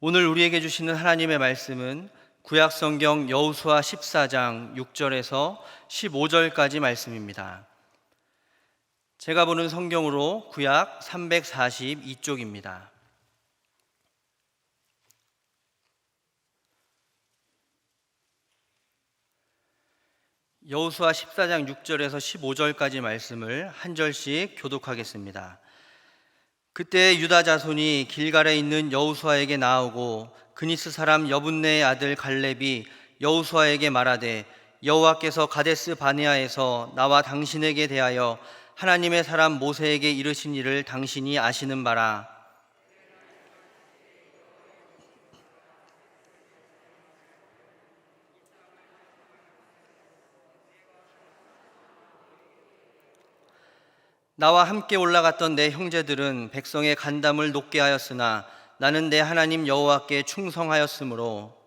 오늘 우리에게 주시는 하나님의 말씀은 구약 성경 여호수아 14장 6절에서 15절까지 말씀입니다. 제가 보는 성경으로 구약 342쪽입니다. 여호수아 14장 6절에서 15절까지 말씀을 한 절씩 교독하겠습니다. 그때 유다 자손이 길갈에 있는 여우수아에게 나오고 그니스 사람 여분네의 아들 갈렙이 여우수아에게 말하되 여호와께서 가데스 바네아에서 나와 당신에게 대하여 하나님의 사람 모세에게 이르신 일을 당신이 아시는 바라 나와 함께 올라갔던 내 형제들은 백성의 간담을 높게 하였으나 나는 내 하나님 여호와께 충성하였으므로.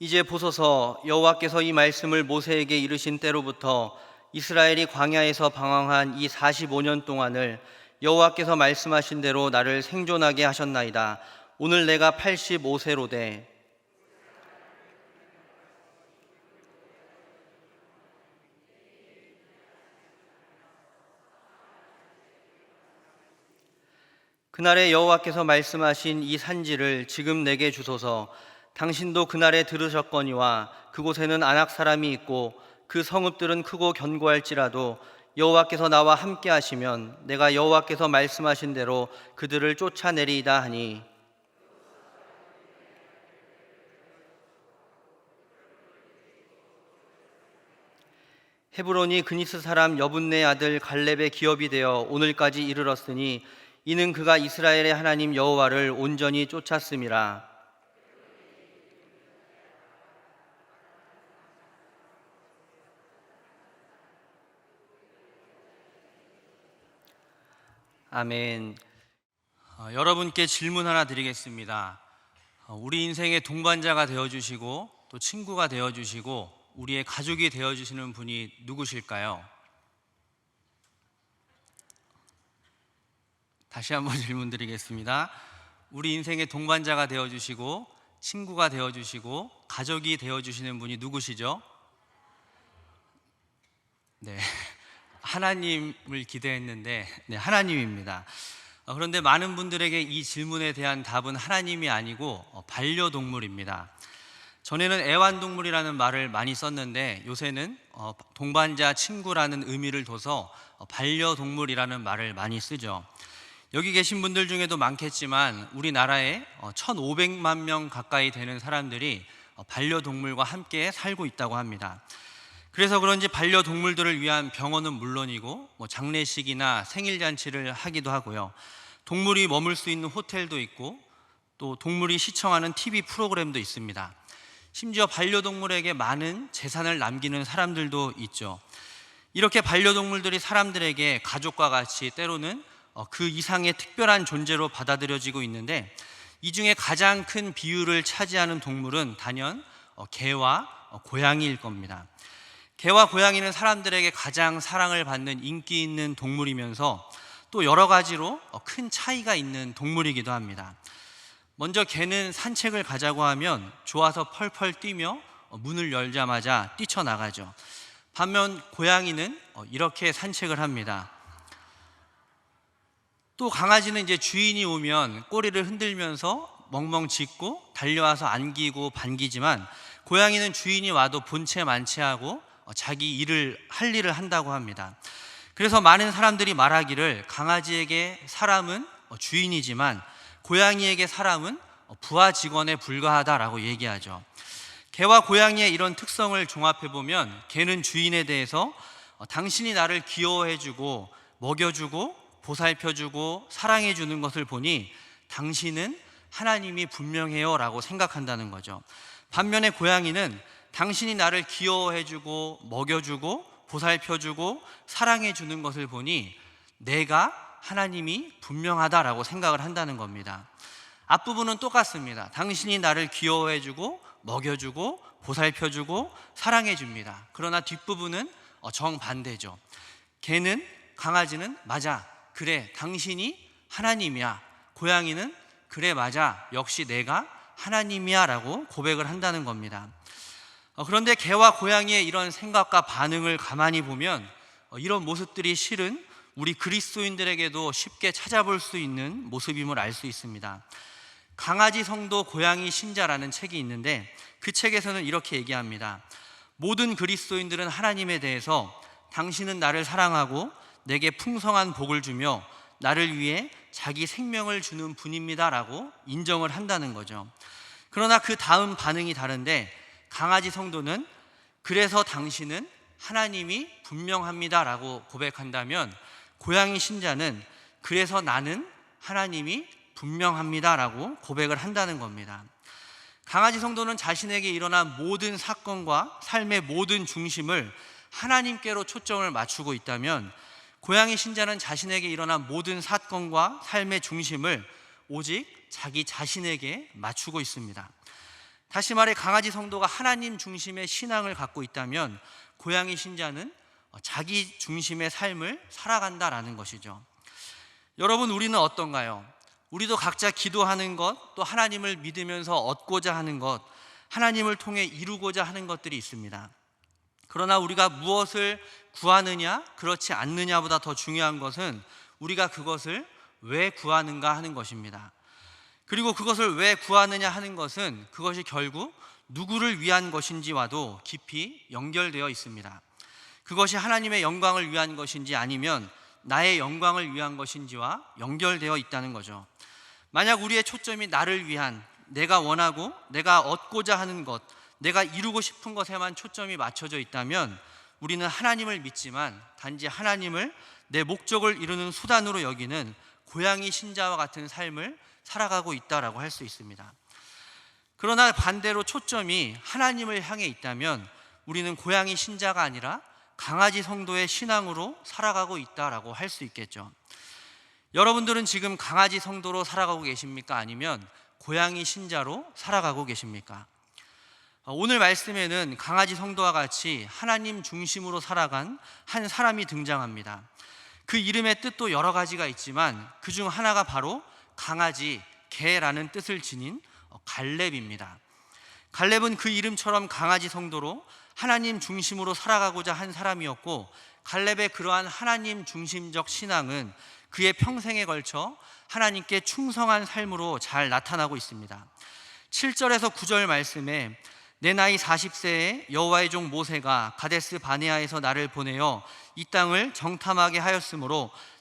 이제 보소서 여호와께서 이 말씀을 모세에게 이르신 때로부터 이스라엘이 광야에서 방황한 이 45년 동안을 여호와께서 말씀하신 대로 나를 생존하게 하셨나이다. 오늘 내가 85세로 돼 그날에 여호와께서 말씀하신 이 산지를 지금 내게 주소서. 당신도 그날에 들으셨거니와 그곳에는 안악 사람이 있고 그 성읍들은 크고 견고할지라도 여호와께서 나와 함께 하시면 내가 여호와께서 말씀하신 대로 그들을 쫓아내리이다 하니. 헤브론이 그니스 사람 여분네 아들 갈렙의 기업이 되어 오늘까지 이르렀으니 이는 그가 이스라엘의 하나님 여호와를 온전히 쫓았음이라 아멘. 어, 여러분께 질문 하나 드리겠습니다. 어, 우리 인생의 동반자가 되어 주시고 또 친구가 되어 주시고 우리의 가족이 되어 주시는 분이 누구실까요? 다시 한번 질문 드리겠습니다. 우리 인생의 동반자가 되어 주시고 친구가 되어 주시고 가족이 되어 주시는 분이 누구시죠? 네. 하나님을 기대했는데 네, 하나님입니다. 어, 그런데 많은 분들에게 이 질문에 대한 답은 하나님이 아니고 어, 반려동물입니다. 전에는 애완동물이라는 말을 많이 썼는데 요새는 어, 동반자 친구라는 의미를 둬서 반려동물이라는 말을 많이 쓰죠. 여기 계신 분들 중에도 많겠지만 우리나라에 1,500만 명 가까이 되는 사람들이 반려동물과 함께 살고 있다고 합니다. 그래서 그런지 반려동물들을 위한 병원은 물론이고 뭐 장례식이나 생일 잔치를 하기도 하고요. 동물이 머물 수 있는 호텔도 있고 또 동물이 시청하는 TV 프로그램도 있습니다. 심지어 반려동물에게 많은 재산을 남기는 사람들도 있죠. 이렇게 반려동물들이 사람들에게 가족과 같이 때로는 어, 그 이상의 특별한 존재로 받아들여지고 있는데 이 중에 가장 큰 비율을 차지하는 동물은 단연 어, 개와 어, 고양이일 겁니다. 개와 고양이는 사람들에게 가장 사랑을 받는 인기 있는 동물이면서 또 여러 가지로 큰 차이가 있는 동물이기도 합니다. 먼저 개는 산책을 가자고 하면 좋아서 펄펄 뛰며 문을 열자마자 뛰쳐나가죠. 반면 고양이는 이렇게 산책을 합니다. 또 강아지는 이제 주인이 오면 꼬리를 흔들면서 멍멍 짖고 달려와서 안기고 반기지만 고양이는 주인이 와도 본체 만체하고 어, 자기 일을 할 일을 한다고 합니다. 그래서 많은 사람들이 말하기를 강아지에게 사람은 어, 주인이지만 고양이에게 사람은 어, 부하 직원에 불과하다라고 얘기하죠. 개와 고양이의 이런 특성을 종합해 보면 개는 주인에 대해서 당신이 나를 귀여워해주고 먹여주고 보살펴주고 사랑해주는 것을 보니 당신은 하나님이 분명해요라고 생각한다는 거죠. 반면에 고양이는 당신이 나를 귀여워해주고 먹여주고 보살펴주고 사랑해주는 것을 보니 내가 하나님이 분명하다라고 생각을 한다는 겁니다. 앞부분은 똑같습니다. 당신이 나를 귀여워해주고 먹여주고 보살펴주고 사랑해줍니다. 그러나 뒷부분은 어, 정반대죠. 개는 강아지는 맞아. 그래, 당신이 하나님이야. 고양이는 그래, 맞아. 역시 내가 하나님이야. 라고 고백을 한다는 겁니다. 어, 그런데 개와 고양이의 이런 생각과 반응을 가만히 보면 어, 이런 모습들이 실은 우리 그리스도인들에게도 쉽게 찾아볼 수 있는 모습임을 알 수 있습니다. 강아지 성도 고양이 신자라는 책이 있는데 그 책에서는 이렇게 얘기합니다. 모든 그리스도인들은 하나님에 대해서 당신은 나를 사랑하고 내게 풍성한 복을 주며 나를 위해 자기 생명을 주는 분입니다라고 인정을 한다는 거죠. 그러나 그 다음 반응이 다른데 강아지 성도는 그래서 당신은 하나님이 분명합니다라고 고백한다면 고양이 신자는 그래서 나는 하나님이 분명합니다라고 고백을 한다는 겁니다. 강아지 성도는 자신에게 일어난 모든 사건과 삶의 모든 중심을 하나님께로 초점을 맞추고 있다면 고양이 신자는 자신에게 일어난 모든 사건과 삶의 중심을 오직 자기 자신에게 맞추고 있습니다. 다시 말해 강아지 성도가 하나님 중심의 신앙을 갖고 있다면 고양이 신자는 자기 중심의 삶을 살아간다라는 것이죠. 여러분 우리는 어떤가요? 우리도 각자 기도하는 것, 또 하나님을 믿으면서 얻고자 하는 것, 하나님을 통해 이루고자 하는 것들이 있습니다. 그러나 우리가 무엇을 구하느냐, 그렇지 않느냐보다 더 중요한 것은 우리가 그것을 왜 구하는가 하는 것입니다. 그리고 그것을 왜 구하느냐 하는 것은 그것이 결국 누구를 위한 것인지와도 깊이 연결되어 있습니다. 그것이 하나님의 영광을 위한 것인지 아니면 나의 영광을 위한 것인지와 연결되어 있다는 거죠. 만약 우리의 초점이 나를 위한 내가 원하고 내가 얻고자 하는 것, 내가 이루고 싶은 것에만 초점이 맞춰져 있다면 우리는 하나님을 믿지만 단지 하나님을 내 목적을 이루는 수단으로 여기는 고양이 신자와 같은 삶을 살아가고 있다라고 할 수 있습니다. 그러나 반대로 초점이 하나님을 향해 있다면 우리는 고양이 신자가 아니라 강아지 성도의 신앙으로 살아가고 있다라고 할 수 있겠죠. 여러분들은 지금 강아지 성도로 살아가고 계십니까? 아니면 고양이 신자로 살아가고 계십니까? 어, 오늘 말씀에는 강아지 성도와 같이 하나님 중심으로 살아간 한 사람이 등장합니다. 그 이름의 뜻도 여러 가지가 있지만 그 중 하나가 바로 강아지, 개라는 뜻을 지닌 어, 갈렙입니다. 갈렙은 그 이름처럼 강아지 성도로 하나님 중심으로 살아가고자 한 사람이었고 갈렙의 그러한 하나님 중심적 신앙은 그의 평생에 걸쳐 하나님께 충성한 삶으로 잘 나타나고 있습니다. 7절에서 9절 말씀에 내 나이 40세에 여호와의 종 모세가 가데스 바네아에서 나를 보내어 이 땅을 정탐하게 하였으므로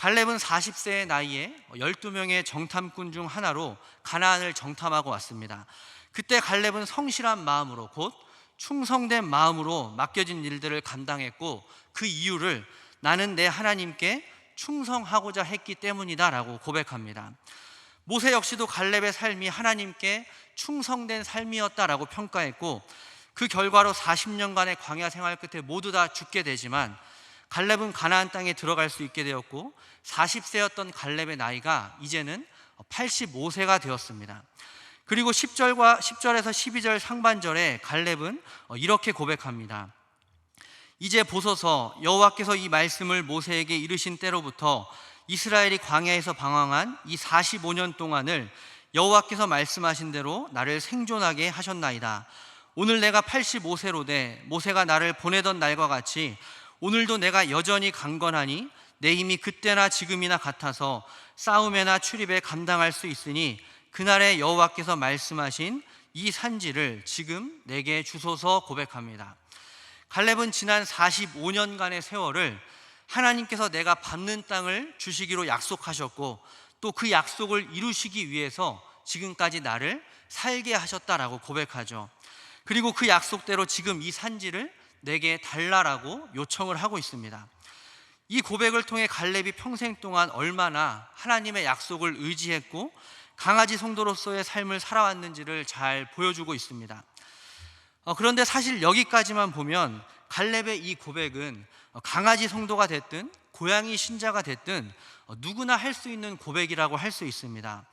갈렙은 40세의 나이에 12명의 정탐꾼 중 하나로 가나안을 정탐하고 왔습니다. 그때 갈렙은 성실한 마음으로 곧 충성된 마음으로 맡겨진 일들을 감당했고 그 이유를 나는 내 하나님께 충성하고자 했기 때문이다라고 고백합니다. 모세 역시도 갈렙의 삶이 하나님께 충성된 삶이었다라고 평가했고 그 결과로 40년간의 광야 생활 끝에 모두 다 죽게 되지만 갈렙은 가나안 땅에 들어갈 수 있게 되었고 40세였던 갈렙의 나이가 이제는 85세가 되었습니다. 그리고 10절과 10절에서 12절 상반절에 갈렙은 이렇게 고백합니다. 이제 보소서 여호와께서 이 말씀을 모세에게 이르신 때로부터 이스라엘이 광야에서 방황한 이 45년 동안을 여호와께서 말씀하신 대로 나를 생존하게 하셨나이다. 오늘 내가 85세로 돼 모세가 나를 보내던 날과 같이 오늘도 내가 여전히 강건하니 내 힘이 그때나 지금이나 같아서 싸움에나 출입에 감당할 수 있으니 그날에 여호와께서 말씀하신 이 산지를 지금 내게 주소서 고백합니다. 갈렙은 지난 45년간의 세월을 하나님께서 내가 밟는 땅을 주시기로 약속하셨고 또 그 약속을 이루시기 위해서 지금까지 나를 살게 하셨다라고 고백하죠. 그리고 그 약속대로 지금 이 산지를 내게 달라라고 요청을 하고 있습니다. 이 고백을 통해 갈렙이 평생 동안 얼마나 하나님의 약속을 의지했고 강아지 성도로서의 삶을 살아왔는지를 잘 보여주고 있습니다. 어, 그런데 사실 여기까지만 보면 갈렙의 이 고백은 어, 강아지 성도가 됐든 고양이 신자가 됐든 어, 누구나 할 수 있는 고백이라고 할 수 있습니다.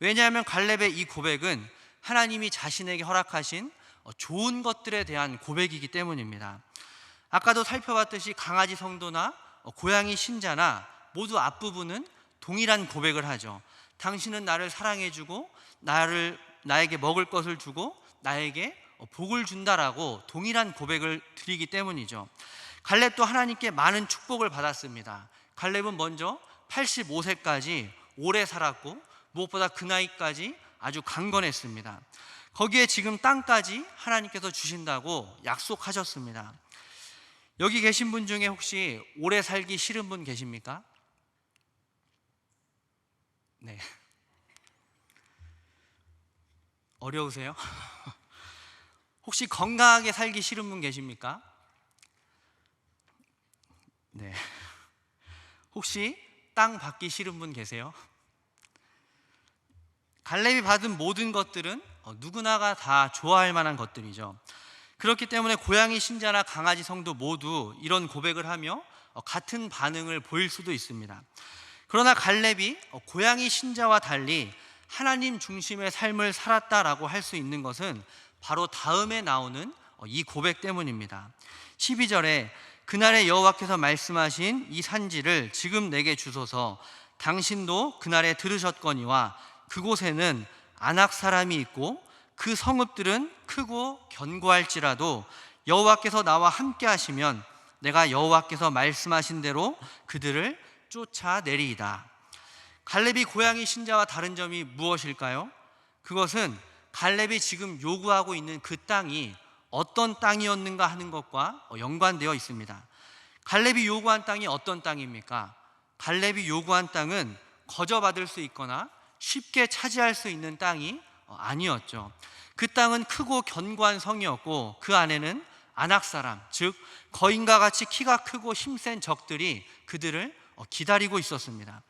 왜냐하면 갈렙의 이 고백은 하나님이 자신에게 허락하신 어, 좋은 것들에 대한 고백이기 때문입니다. 아까도 살펴봤듯이 강아지 성도나 어, 고양이 신자나 모두 앞부분은 동일한 고백을 하죠. 당신은 나를 사랑해주고 나를 나에게 먹을 것을 주고 나에게 어, 복을 준다라고 동일한 고백을 드리기 때문이죠. 갈렙도 하나님께 많은 축복을 받았습니다. 갈렙은 먼저 85세까지 오래 살았고 무엇보다 그 나이까지 아주 강건했습니다. 거기에 지금 땅까지 하나님께서 주신다고 약속하셨습니다. 여기 계신 분 중에 혹시 오래 살기 싫은 분 계십니까? 네. 어려우세요? 혹시 건강하게 살기 싫은 분 계십니까? 네. 혹시 땅 받기 싫은 분 계세요? 갈렙이 받은 모든 것들은 어, 누구나가 다 좋아할 만한 것들이죠. 그렇기 때문에 고양이 신자나 강아지 성도 모두 이런 고백을 하며 어, 같은 반응을 보일 수도 있습니다. 그러나 갈렙이 어, 고양이 신자와 달리 하나님 중심의 삶을 살았다라고 할 수 있는 것은 바로 다음에 나오는 어, 이 고백 때문입니다. 12절에 그날에 여호와께서 말씀하신 이 산지를 지금 내게 주소서 당신도 그날에 들으셨거니와 그곳에는 안악 사람이 있고 그 성읍들은 크고 견고할지라도 여호와께서 나와 함께 하시면 내가 여호와께서 말씀하신 대로 그들을 쫓아내리이다. 갈렙이 고양이 신자와 다른 점이 무엇일까요? 그것은 갈렙이 지금 요구하고 있는 그 땅이 어떤 땅이었는가 하는 것과 연관되어 있습니다. 갈렙이 요구한 땅이 어떤 땅입니까? 갈렙이 요구한 땅은 거저받을 수 있거나 쉽게 차지할 수 있는 땅이 아니었죠. 그 땅은 크고 견고한 성이었고 그 안에는 안악 사람, 즉 거인과 같이 키가 크고 힘센 적들이 그들을 기다리고 있었습니다.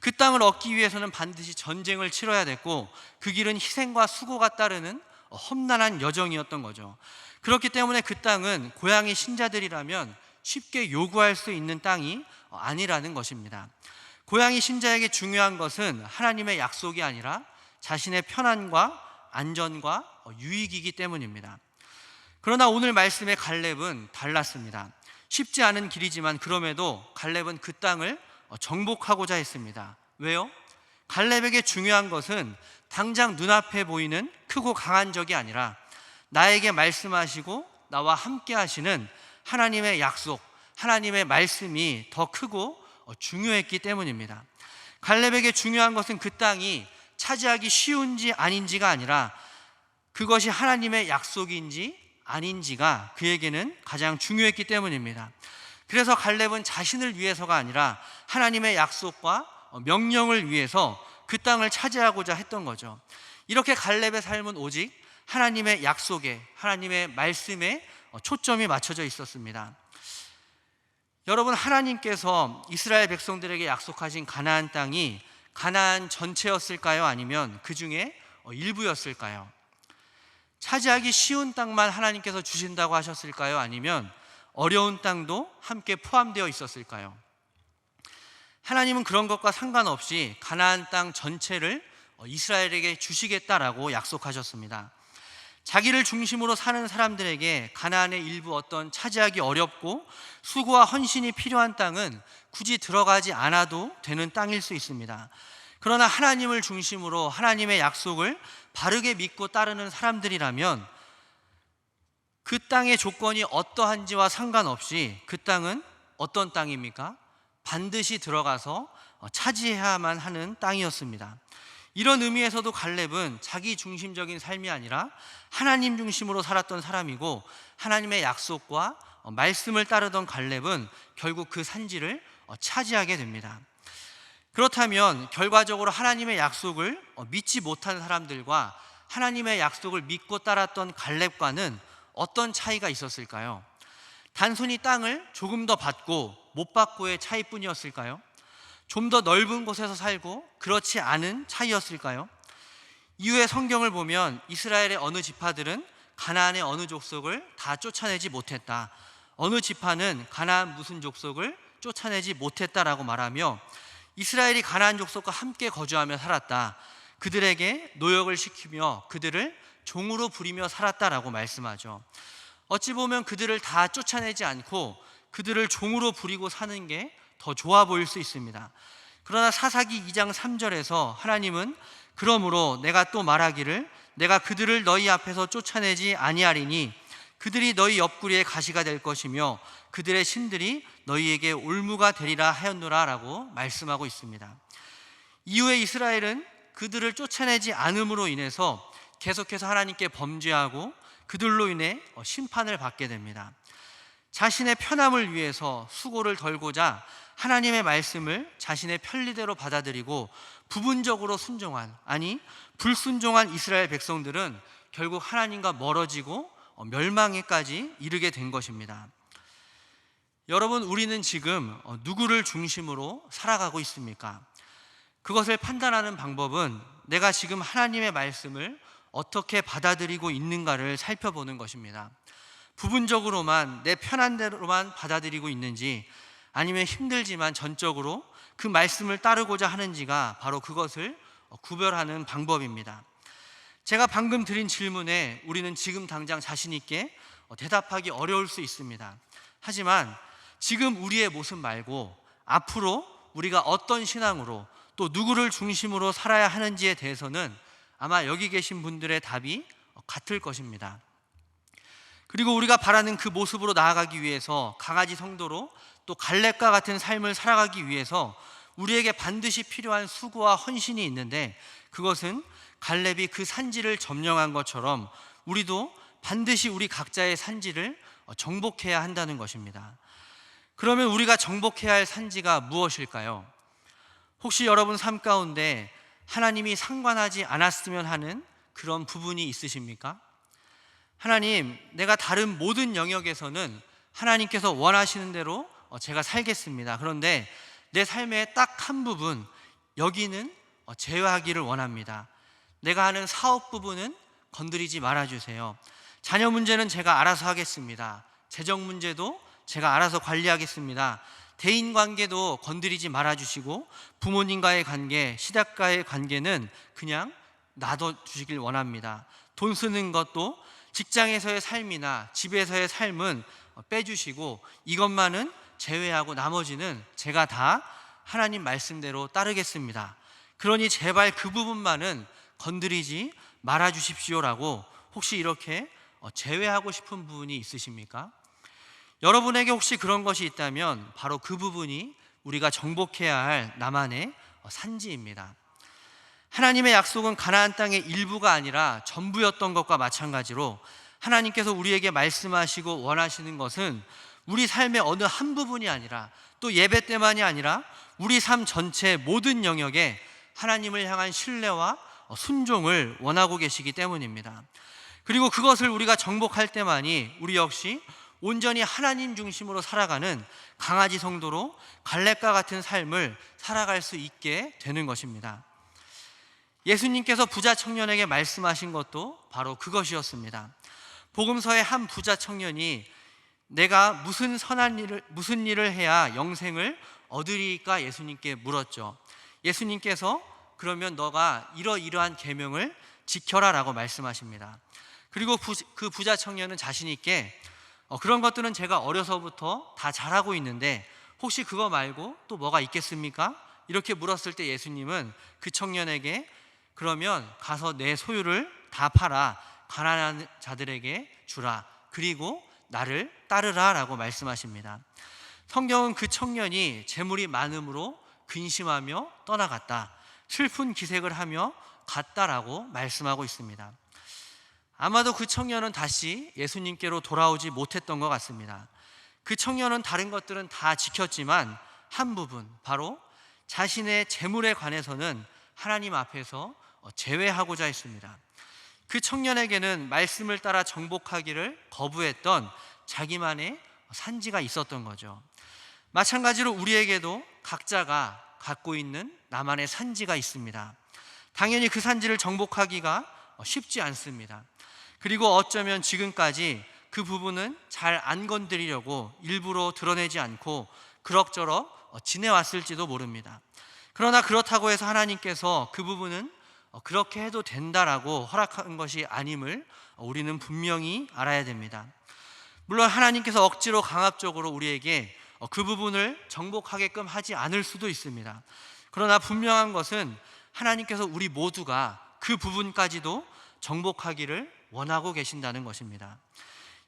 그 땅을 얻기 위해서는 반드시 전쟁을 치러야 됐고 그 길은 희생과 수고가 따르는 험난한 여정이었던 거죠. 그렇기 때문에 그 땅은 고양이 신자들이라면 쉽게 요구할 수 있는 땅이 아니라는 것입니다. 고양이 신자에게 중요한 것은 하나님의 약속이 아니라 자신의 편안과 안전과 유익이기 때문입니다. 그러나 오늘 말씀의 갈렙은 달랐습니다. 쉽지 않은 길이지만 그럼에도 갈렙은 그 땅을 정복하고자 했습니다. 왜요? 갈렙에게 중요한 것은 당장 눈앞에 보이는 크고 강한 적이 아니라 나에게 말씀하시고 나와 함께 하시는 하나님의 약속, 하나님의 말씀이 더 크고 중요했기 때문입니다. 갈렙에게 중요한 것은 그 땅이 차지하기 쉬운지 아닌지가 아니라 그것이 하나님의 약속인지 아닌지가 그에게는 가장 중요했기 때문입니다. 그래서 갈렙은 자신을 위해서가 아니라 하나님의 약속과 명령을 위해서 그 땅을 차지하고자 했던 거죠. 이렇게 갈렙의 삶은 오직 하나님의 약속에 하나님의 말씀에 초점이 맞춰져 있었습니다. 여러분 하나님께서 이스라엘 백성들에게 약속하신 가나안 땅이 가나안 전체였을까요? 아니면 그 중에 일부였을까요? 차지하기 쉬운 땅만 하나님께서 주신다고 하셨을까요? 아니면 어려운 땅도 함께 포함되어 있었을까요? 하나님은 그런 것과 상관없이 가나안 땅 전체를 이스라엘에게 주시겠다라고 약속하셨습니다. 자기를 중심으로 사는 사람들에게 가나안의 일부 어떤 차지하기 어렵고 수고와 헌신이 필요한 땅은 굳이 들어가지 않아도 되는 땅일 수 있습니다. 그러나 하나님을 중심으로 하나님의 약속을 바르게 믿고 따르는 사람들이라면 그 땅의 조건이 어떠한지와 상관없이 그 땅은 어떤 땅입니까? 반드시 들어가서 차지해야만 하는 땅이었습니다. 이런 의미에서도 갈렙은 자기 중심적인 삶이 아니라 하나님 중심으로 살았던 사람이고 하나님의 약속과 말씀을 따르던 갈렙은 결국 그 산지를 차지하게 됩니다. 그렇다면 결과적으로 하나님의 약속을 믿지 못한 사람들과 하나님의 약속을 믿고 따랐던 갈렙과는 어떤 차이가 있었을까요? 단순히 땅을 조금 더 받고 못 받고의 차이뿐이었을까요? 좀 더 넓은 곳에서 살고 그렇지 않은 차이였을까요? 이후에 성경을 보면 이스라엘의 어느 지파들은 가나안의 어느 족속을 다 쫓아내지 못했다. 어느 지파는 가나안 무슨 족속을 쫓아내지 못했다라고 말하며 이스라엘이 가나안 족속과 함께 거주하며 살았다. 그들에게 노역을 시키며 그들을 종으로 부리며 살았다라고 말씀하죠. 어찌 보면 그들을 다 쫓아내지 않고 그들을 종으로 부리고 사는 게 더 좋아 보일 수 있습니다. 그러나 사사기 2장 3절에서 하나님은 그러므로 내가 또 말하기를 내가 그들을 너희 앞에서 쫓아내지 아니하리니 그들이 너희 옆구리에 가시가 될 것이며 그들의 신들이 너희에게 올무가 되리라 하였노라라고 말씀하고 있습니다. 이후에 이스라엘은 그들을 쫓아내지 않음으로 인해서 계속해서 하나님께 범죄하고 그들로 인해 심판을 받게 됩니다. 자신의 편함을 위해서 수고를 덜고자 하나님의 말씀을 자신의 편리대로 받아들이고 부분적으로 순종한 아니 불순종한 이스라엘 백성들은 결국 하나님과 멀어지고 멸망에까지 이르게 된 것입니다. 여러분 우리는 지금 누구를 중심으로 살아가고 있습니까? 그것을 판단하는 방법은 내가 지금 하나님의 말씀을 어떻게 받아들이고 있는가를 살펴보는 것입니다. 부분적으로만 내 편한 대로만 받아들이고 있는지 아니면 힘들지만 전적으로 그 말씀을 따르고자 하는지가 바로 그것을 구별하는 방법입니다. 제가 방금 드린 질문에 우리는 지금 당장 자신 있게 대답하기 어려울 수 있습니다. 하지만 지금 우리의 모습 말고 앞으로 우리가 어떤 신앙으로 또 누구를 중심으로 살아야 하는지에 대해서는 아마 여기 계신 분들의 답이 같을 것입니다. 그리고 우리가 바라는 그 모습으로 나아가기 위해서 강아지 성도로 또 갈렙과 같은 삶을 살아가기 위해서 우리에게 반드시 필요한 수고와 헌신이 있는데 그것은 갈렙이 그 산지를 점령한 것처럼 우리도 반드시 우리 각자의 산지를 정복해야 한다는 것입니다. 그러면 우리가 정복해야 할 산지가 무엇일까요? 혹시 여러분 삶 가운데 하나님이 상관하지 않았으면 하는 그런 부분이 있으십니까? 하나님, 내가 다른 모든 영역에서는 하나님께서 원하시는 대로 제가 살겠습니다. 그런데 내 삶의 딱 한 부분, 여기는 제외하기를 원합니다. 내가 하는 사업 부분은 건드리지 말아주세요. 자녀 문제는 제가 알아서 하겠습니다. 재정 문제도 제가 알아서 관리하겠습니다. 대인 관계도 건드리지 말아주시고 부모님과의 관계, 시댁과의 관계는 그냥 놔둬 주시길 원합니다. 돈 쓰는 것도 직장에서의 삶이나 집에서의 삶은 빼주시고 이것만은 제외하고 나머지는 제가 다 하나님 말씀대로 따르겠습니다. 그러니 제발 그 부분만은 건드리지 말아 주십시오라고 혹시 이렇게 제외하고 싶은 부분이 있으십니까? 여러분에게 혹시 그런 것이 있다면 바로 그 부분이 우리가 정복해야 할 나만의 산지입니다. 하나님의 약속은 가나안 땅의 일부가 아니라 전부였던 것과 마찬가지로 하나님께서 우리에게 말씀하시고 원하시는 것은 우리 삶의 어느 한 부분이 아니라 또 예배 때만이 아니라 우리 삶 전체 모든 영역에 하나님을 향한 신뢰와 순종을 원하고 계시기 때문입니다. 그리고 그것을 우리가 정복할 때만이 우리 역시 온전히 하나님 중심으로 살아가는 강아지 성도로 갈렙과 같은 삶을 살아갈 수 있게 되는 것입니다. 예수님께서 부자 청년에게 말씀하신 것도 바로 그것이었습니다. 복음서의 한 부자 청년이 내가 무슨 선한 일을 무슨 일을 해야 영생을 얻으리까 예수님께 물었죠. 예수님께서 그러면 너가 이러이러한 계명을 지켜라라고 말씀하십니다. 그리고 부, 그 부자 청년은 자신 있게 어, 그런 것들은 제가 어려서부터 다 잘하고 있는데 혹시 그거 말고 또 뭐가 있겠습니까? 이렇게 물었을 때 예수님은 그 청년에게 그러면 가서 내 소유를 다 팔아 가난한 자들에게 주라. 그리고 나를 따르라라고 말씀하십니다. 성경은 그 청년이 재물이 많음으로 근심하며 떠나갔다. 슬픈 기색을 하며 갔다라고 말씀하고 있습니다. 아마도 그 청년은 다시 예수님께로 돌아오지 못했던 것 같습니다. 그 청년은 다른 것들은 다 지켰지만 한 부분, 바로 자신의 재물에 관해서는 하나님 앞에서 제외하고자 했습니다. 그 청년에게는 말씀을 따라 정복하기를 거부했던 자기만의 산지가 있었던 거죠. 마찬가지로 우리에게도 각자가 갖고 있는 나만의 산지가 있습니다. 당연히 그 산지를 정복하기가 쉽지 않습니다. 그리고 어쩌면 지금까지 그 부분은 잘 안 건드리려고 일부러 드러내지 않고 그럭저럭 어, 지내왔을지도 모릅니다. 그러나 그렇다고 해서 하나님께서 그 부분은 어, 그렇게 해도 된다라고 허락한 것이 아님을 우리는 분명히 알아야 됩니다. 물론 하나님께서 억지로 강압적으로 우리에게 어, 그 부분을 정복하게끔 하지 않을 수도 있습니다. 그러나 분명한 것은 하나님께서 우리 모두가 그 부분까지도 정복하기를 원하고 계신다는 것입니다.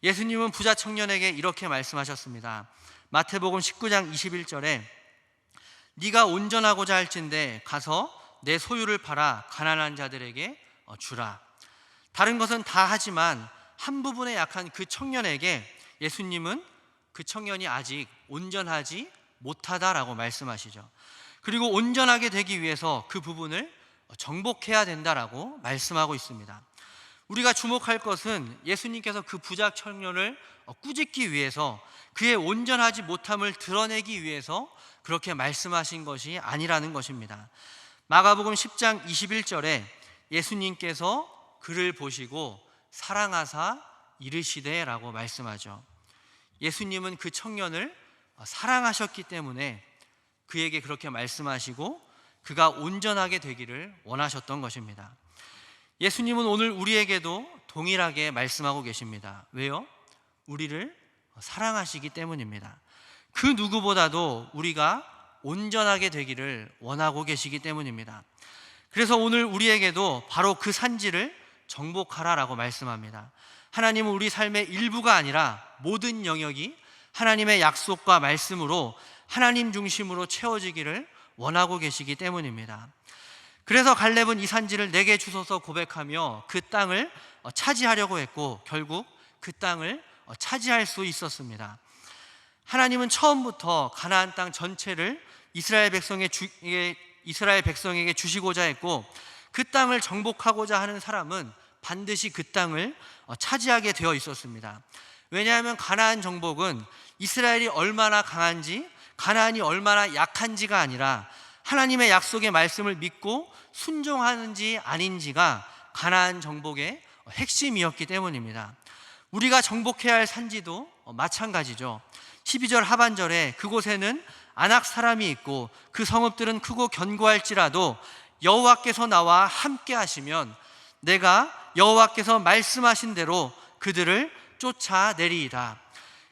예수님은 부자 청년에게 이렇게 말씀하셨습니다. 마태복음 19장 21절에 네가 온전하고자 할진대 가서 내 소유를 팔아 가난한 자들에게 어, 주라. 다른 것은 다 하지만 한 부분에 약한 그 청년에게 예수님은 그 청년이 아직 온전하지 못하다라고 말씀하시죠. 그리고 온전하게 되기 위해서 그 부분을 정복해야 된다라고 말씀하고 있습니다. 우리가 주목할 것은 예수님께서 그 부자 청년을 꾸짖기 위해서 그의 온전하지 못함을 드러내기 위해서 그렇게 말씀하신 것이 아니라는 것입니다. 마가복음 10장 21절에 예수님께서 그를 보시고 사랑하사 이르시되라고 말씀하죠. 예수님은 그 청년을 사랑하셨기 때문에 그에게 그렇게 말씀하시고 그가 온전하게 되기를 원하셨던 것입니다. 예수님은 오늘 우리에게도 동일하게 말씀하고 계십니다. 왜요? 우리를 사랑하시기 때문입니다. 그 누구보다도 우리가 온전하게 되기를 원하고 계시기 때문입니다. 그래서 오늘 우리에게도 바로 그 산지를 정복하라라고 말씀합니다. 하나님은 우리 삶의 일부가 아니라 모든 영역이 하나님의 약속과 말씀으로 하나님 중심으로 채워지기를 원하고 계시기 때문입니다. 그래서 갈렙은 이 산지를 내게 주소서 고백하며 그 땅을 어, 차지하려고 했고 결국 그 땅을 어, 차지할 수 있었습니다. 하나님은 처음부터 가나안 땅 전체를 이스라엘 백성에게 이스라엘 백성에게 주시고자 했고 그 땅을 정복하고자 하는 사람은 반드시 그 땅을 어, 차지하게 되어 있었습니다. 왜냐하면 가나안 정복은 이스라엘이 얼마나 강한지 가나안이 얼마나 약한지가 아니라 하나님의 약속의 말씀을 믿고 순종하는지 아닌지가 가나안 정복의 핵심이었기 때문입니다. 우리가 정복해야 할 산지도 마찬가지죠. 12절 하반절에 그곳에는 안악 사람이 있고 그 성읍들은 크고 견고할지라도 여호와께서 나와 함께 하시면 내가 여호와께서 말씀하신 대로 그들을 쫓아내리이다.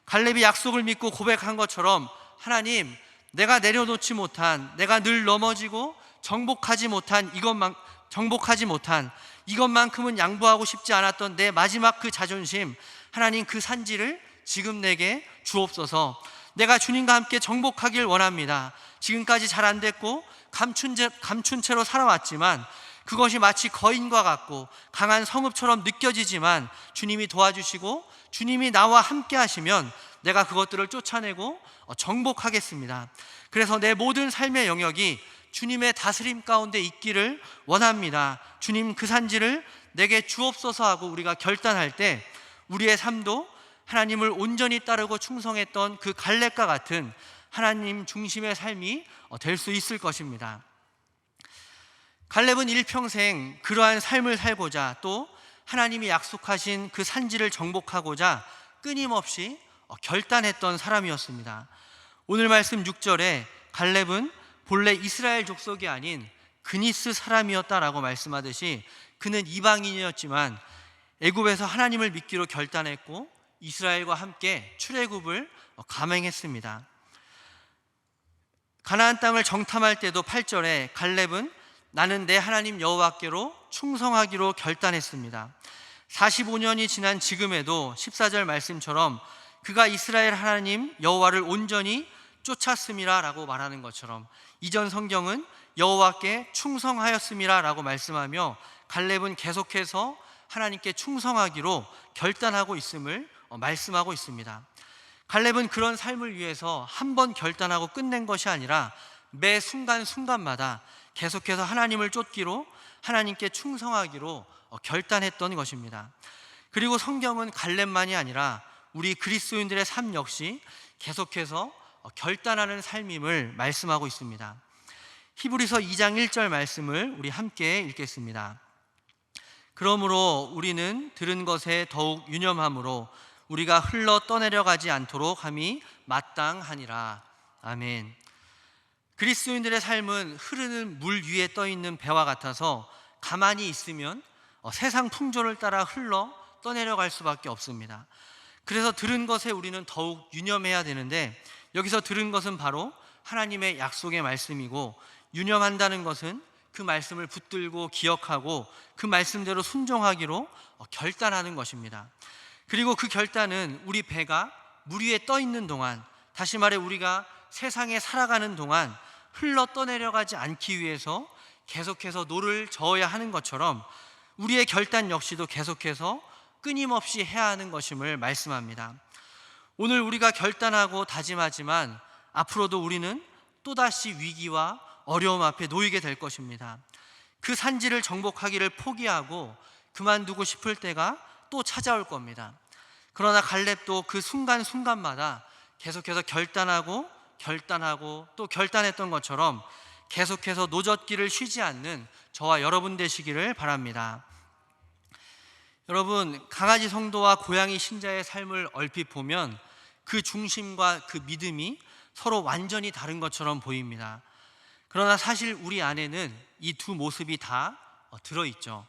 갈렙이 약속을 믿고 고백한 것처럼 하나님 내가 내려놓지 못한 내가 늘 넘어지고 정복하지 못한 이것만 정복하지 못한 이것만큼은 양보하고 싶지 않았던 내 마지막 그 자존심 하나님 그 산지를 지금 내게 주옵소서 내가 주님과 함께 정복하길 원합니다. 지금까지 잘 안 됐고 감춘, 채, 감춘 채로 살아왔지만 그것이 마치 거인과 같고 강한 성읍처럼 느껴지지만 주님이 도와주시고 주님이 나와 함께 하시면 내가 그것들을 쫓아내고 어, 정복하겠습니다. 그래서 내 모든 삶의 영역이 주님의 다스림 가운데 있기를 원합니다. 주님 그 산지를 내게 주옵소서 하고 우리가 결단할 때 우리의 삶도 하나님을 온전히 따르고 충성했던 그 갈렙과 같은 하나님 중심의 삶이 어, 될수 있을 것입니다. 갈렙은 일평생 그러한 삶을 살고자 또 하나님이 약속하신 그 산지를 정복하고자 끊임없이 어, 결단했던 사람이었습니다. 오늘 말씀 6절에 갈렙은 본래 이스라엘 족속이 아닌 그니스 사람이었다라고 말씀하듯이 그는 이방인이었지만 애굽에서 하나님을 믿기로 결단했고 이스라엘과 함께 출애굽을 어, 감행했습니다. 가나안 땅을 정탐할 때도 8절에 갈렙은 나는 내 하나님 여호와께로 충성하기로 결단했습니다. 45년이 지난 지금에도 14절 말씀처럼 그가 이스라엘 하나님 여호와를 온전히 쫓았음이라라고 말하는 것처럼 이전 성경은 여호와께 충성하였음이라라고 말씀하며 갈렙은 계속해서 하나님께 충성하기로 결단하고 있음을 어, 말씀하고 있습니다. 갈렙은 그런 삶을 위해서 한 번 결단하고 끝낸 것이 아니라 매 순간 순간마다 계속해서 하나님을 쫓기로 하나님께 충성하기로 어, 결단했던 것입니다. 그리고 성경은 갈렙만이 아니라 우리 그리스도인들의 삶 역시 계속해서 어, 결단하는 삶임을 말씀하고 있습니다. 히브리서 2장 1절 말씀을 우리 함께 읽겠습니다. 그러므로 우리는 들은 것에 더욱 유념함으로 우리가 흘러 떠내려가지 않도록 함이 마땅하니라. 아멘. 그리스도인들의 삶은 흐르는 물 위에 떠 있는 배와 같아서 가만히 있으면 어, 세상 풍조를 따라 흘러 떠내려갈 수밖에 없습니다. 그래서 들은 것에 우리는 더욱 유념해야 되는데 여기서 들은 것은 바로 하나님의 약속의 말씀이고 유념한다는 것은 그 말씀을 붙들고 기억하고 그 말씀대로 순종하기로 어, 결단하는 것입니다. 그리고 그 결단은 우리 배가 물 위에 떠 있는 동안 다시 말해 우리가 세상에 살아가는 동안 흘러 떠내려가지 않기 위해서 계속해서 노를 저어야 하는 것처럼 우리의 결단 역시도 계속해서 끊임없이 해야 하는 것임을 말씀합니다. 오늘 우리가 결단하고 다짐하지만 앞으로도 우리는 또다시 위기와 어려움 앞에 놓이게 될 것입니다. 그 산지를 정복하기를 포기하고 그만두고 싶을 때가 또 찾아올 겁니다. 그러나 갈렙도 그 순간순간마다 계속해서 결단하고 결단하고 또 결단했던 것처럼 계속해서 노젓기를 쉬지 않는 저와 여러분 되시기를 바랍니다. 여러분, 강아지 성도와 고양이 신자의 삶을 얼핏 보면 그 중심과 그 믿음이 서로 완전히 다른 것처럼 보입니다. 그러나 사실 우리 안에는 이 두 모습이 다 어, 들어있죠.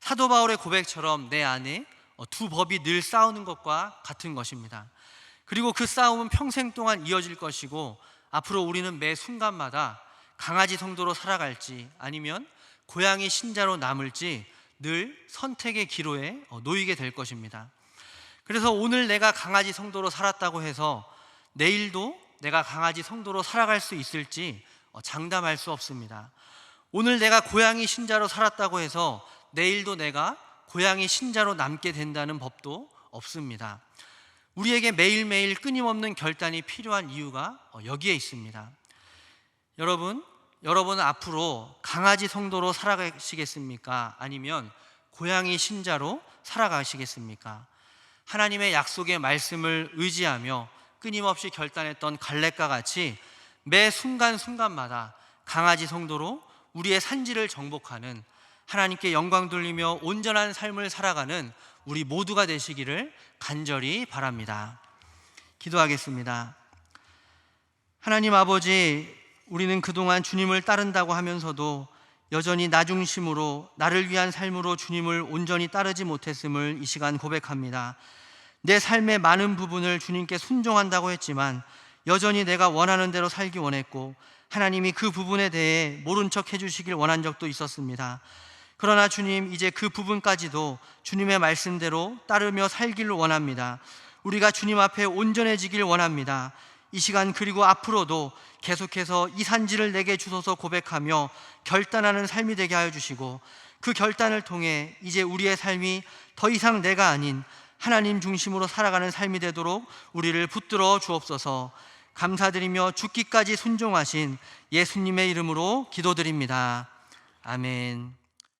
사도 바울의 고백처럼 내 안에 어, 두 법이 늘 싸우는 것과 같은 것입니다. 그리고 그 싸움은 평생 동안 이어질 것이고 앞으로 우리는 매 순간마다 강아지 성도로 살아갈지 아니면 고양이 신자로 남을지 늘 선택의 기로에 어, 놓이게 될 것입니다. 그래서 오늘 내가 강아지 성도로 살았다고 해서 내일도 내가 강아지 성도로 살아갈 수 있을지 어, 장담할 수 없습니다. 오늘 내가 고양이 신자로 살았다고 해서 내일도 내가 고양이 신자로 남게 된다는 법도 없습니다. 우리에게 매일매일 끊임없는 결단이 필요한 이유가 어, 여기에 있습니다. 여러분, 여러분은 앞으로 강아지 성도로 살아가시겠습니까? 아니면 고양이 신자로 살아가시겠습니까? 하나님의 약속의 말씀을 의지하며 끊임없이 결단했던 갈렙과 같이 매 순간순간마다 강아지 성도로 우리의 산지를 정복하는 하나님께 영광 돌리며 온전한 삶을 살아가는 우리 모두가 되시기를 간절히 바랍니다. 기도하겠습니다. 하나님 아버지, 우리는 그동안 주님을 따른다고 하면서도 여전히 나 중심으로 나를 위한 삶으로 주님을 온전히 따르지 못했음을 이 시간 고백합니다. 내 삶의 많은 부분을 주님께 순종한다고 했지만 여전히 내가 원하는 대로 살기 원했고 하나님이 그 부분에 대해 모른 척 해주시길 원한 적도 있었습니다. 그러나 주님, 이제 그 부분까지도 주님의 말씀대로 따르며 살기를 원합니다. 우리가 주님 앞에 온전해지길 원합니다. 이 시간 그리고 앞으로도 계속해서 이 산지를 내게 주소서 고백하며 결단하는 삶이 되게 하여 주시고 그 결단을 통해 이제 우리의 삶이 더 이상 내가 아닌 하나님 중심으로 살아가는 삶이 되도록 우리를 붙들어 주옵소서 감사드리며 죽기까지 순종하신 예수님의 이름으로 기도드립니다. 아멘.